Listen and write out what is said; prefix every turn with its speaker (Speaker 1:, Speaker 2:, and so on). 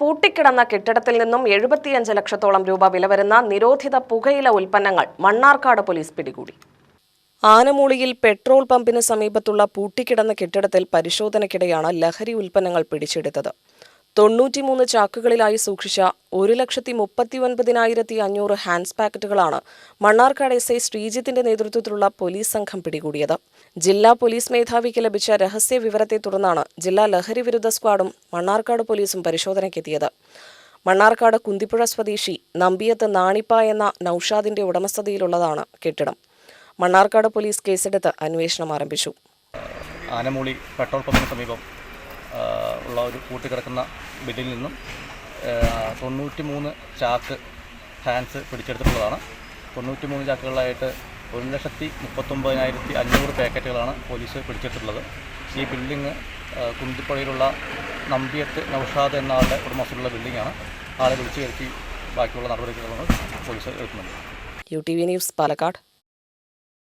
Speaker 1: പൂട്ടിക്കിടന്ന കെട്ടിടത്തിൽ നിന്നും എഴുപത്തിയഞ്ച് ലക്ഷത്തോളം രൂപ വില വരുന്ന നിരോധിത പുകയില ഉൽപ്പന്നങ്ങൾ മണ്ണാർക്കാട് പോലീസ് പിടികൂടി. ആനമൂളിയിൽ പെട്രോൾ പമ്പിന് സമീപത്തുള്ള പൂട്ടിക്കിടന്ന കെട്ടിടത്തിൽ പരിശോധനയ്ക്കിടെയാണ് ലഹരി ഉൽപ്പന്നങ്ങൾ പിടിച്ചെടുത്തത്. തൊണ്ണൂറ്റിമൂന്ന് ചാക്കുകളിലായി സൂക്ഷിച്ച ഒരു ലക്ഷത്തി മുപ്പത്തി ഒൻപതിനായിരത്തി അഞ്ഞൂറ് ഹാൻഡ്സ് പാക്കറ്റുകളാണ് മണ്ണാർക്കാട് എസ് ഐ ശ്രീജിത്തിന്റെ നേതൃത്വത്തിലുള്ള പോലീസ് സംഘം പിടികൂടിയത്. ജില്ലാ പോലീസ് മേധാവിക്ക് ലഭിച്ച രഹസ്യ വിവരത്തെ തുടർന്നാണ് ജില്ലാ ലഹരി വിരുദ്ധ സ്ക്വാഡും മണ്ണാർക്കാട് പോലീസും പരിശോധനയ്ക്കെത്തിയത്. മണ്ണാർക്കാട് കുന്തിപ്പുഴ സ്വദേശി നമ്പിയത്ത് നാണിപ്പ എന്ന നൌഷാദിന്റെ ഉടമസ്ഥതയിലുള്ളതാണ് കെട്ടിടം. മണ്ണാർക്കാട് പോലീസ് കേസെടുത്ത് അന്വേഷണം ആരംഭിച്ചു.
Speaker 2: ആനമൂളി പെട്രോൾ പമ്പിന് സമീപം ഉള്ള ഒരു കൂട്ടിക്കിടക്കുന്ന ബില്ലിൽ നിന്നും തൊണ്ണൂറ്റി മൂന്ന് ചാക്ക് ഫാൻസ് പിടിച്ചെടുത്തിട്ടുള്ളതാണ്. തൊണ്ണൂറ്റി മൂന്ന് ചാക്കുകളായിട്ട് ഒരു ലക്ഷത്തി മുപ്പത്തൊമ്പതിനായിരത്തി അഞ്ഞൂറ് പാക്കറ്റുകളാണ് പോലീസ് പിടിച്ചെടുത്തിട്ടുള്ളത്. ഈ ബിൽഡിങ് കുന്തിപ്പുഴയിലുള്ള നമ്പിയത്ത് നൌഷാദ് എന്ന ആളുടെ ഉടമസ്ഥയിലുള്ള ബിൽഡിങ്ങാണ് ആളെ വിളിച്ചു കയറ്റി ബാക്കിയുള്ള നടപടികളാണ് പോലീസ് എടുക്കുന്നുണ്ട്
Speaker 1: U T V news Palakkad.